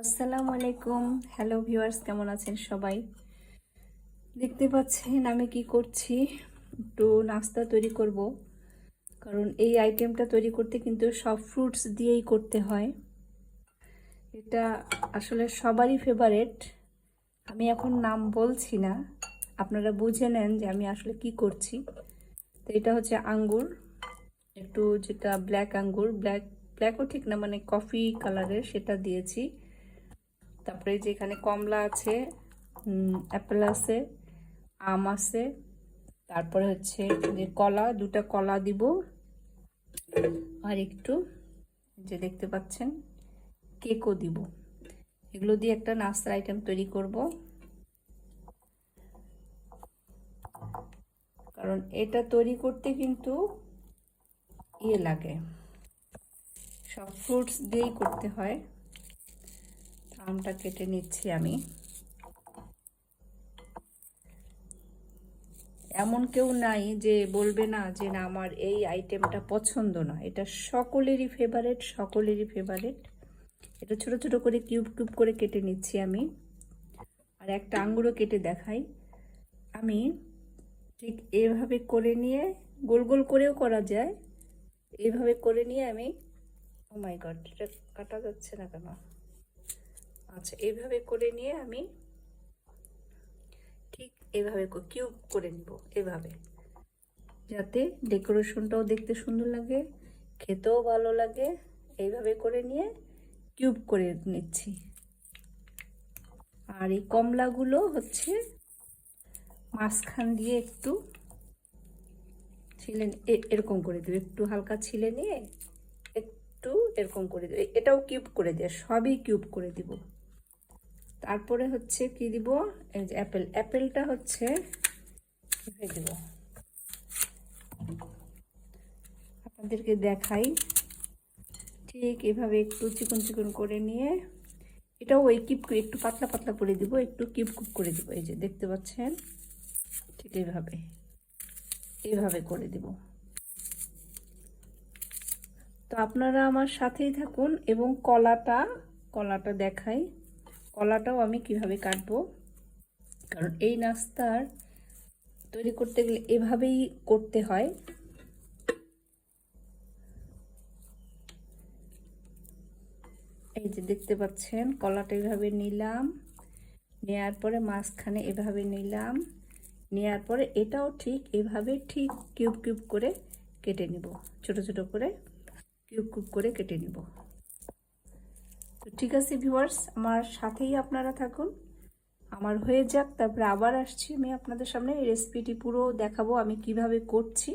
আসসালামু আলাইকুম। Hello viewers কেমন আছেন সবাই? দেখতে পাচ্ছেন আমি কি করছি? একটু নাস্তা তৈরি করব। কারণ এই আইটেমটা তৈরি করতে কিন্তু সব ফ্রুটস দিয়েই করতে হয়। এটা আসলে সবারই ফেভারেট আমি এখন নাম বলছি না। আপনারা বুঝে নেন যে আমি আসলে কি করছি। তো এটা হচ্ছে আঙ্গুর। একটু যেটা ব্ল্যাক আঙ্গুর ব্ল্যাক ব্ল্যাকও ঠিক না মানে কফি কালারের সেটা দিয়েছি। তারপরে যে এখানে কমলা আছে অ্যাপেল আছে, আম আছে, তারপরে হচ্ছে যে কলা, দুটা কলা দিব। আর একটু যে দেখতে পাচ্ছেন, কেকও দিব। এগুলো দিয়ে একটা নাস্তার আইটেম তৈরি করব। কারণ এটা তৈরি করতে কিন্তু ইয়ে লাগে। সব ফ্রুটস দিয়েই করতে হয়। আমটা কেটে নিচ্ছি আমি। এমন কেউ নাই যে বলবে না যে না, আমার এই আইটেমটা পছন্দ না। এটা সকলেরই ফেভারেট সকলেরই ফেভারেট এটা ছোট ছোট করে কিউব কিউব করে কেটে নিচ্ছি আমি। আর একটা আঙ্গুরও কেটে দেখাই। আমি ঠিক এভাবে করে নিয়ে, গোল গোল করেও করা যায়। এভাবে করে নিয়ে আমি ও মাই গড এটা কাটা যাচ্ছে না কেন? আচ্ছা এইভাবে করে নিয়ে আমি ঠিক এভাবে কিউব করে নিব, এভাবে। যাতে ডেকোরেশনটাও দেখতে সুন্দর লাগে, খেতেও ভালো লাগে, এইভাবে করে নিয়ে কিউব করে নিচ্ছি। আর এই কমলাগুলো হচ্ছে মাঝখান দিয়ে একটু ছিলে এরকম করে দেবে, একটু হালকা ছিলে নিয়ে একটু এরকম করে দেবে। এটাও কিউব করে দেয় সবই কিউব করে দিব। তারপরে হচ্ছে কি দিব? এই যে অ্যাপেল। অ্যাপেলটা হচ্ছে দিব? আপনাদেরকে দেখাই। ঠিক এভাবে একটু চিকন চিকন করে নিয়ে, এটাও ওই কিপ একটু পাতলা পাতলা করে দিব, একটু কিপ কুপ করে দিব। এই যে দেখতে পাচ্ছেন? ঠিক এইভাবে এইভাবে করে দিব। তো আপনারা আমার সাথেই থাকুন এবং কলাটা কলাটা দেখাই। কলাটাও আমি কীভাবে কাটবো? কারণ এই নাস্তার তৈরি করতে গেলে এভাবেই করতে হয়। এই যে দেখতে পাচ্ছেন, কলাটা এভাবে নিলাম। নেয়ার পরে মাঝখানে এভাবে নিলাম। নেয়ার পরে এটাও ঠিক এভাবে ঠিক কিউব কিউব করে কেটে নিব। ছোট ছোট করে কিউব কিউব করে কেটে নিব। ঠিক আছে ভিউয়ার্স আমার সাথেই আপনারা থাকুন। আমার হয়ে যাক, তারপরে আবার আসছি। আমি আপনাদের সামনে এই রেসিপিটি পুরো দেখাবো, আমি কীভাবে করছি।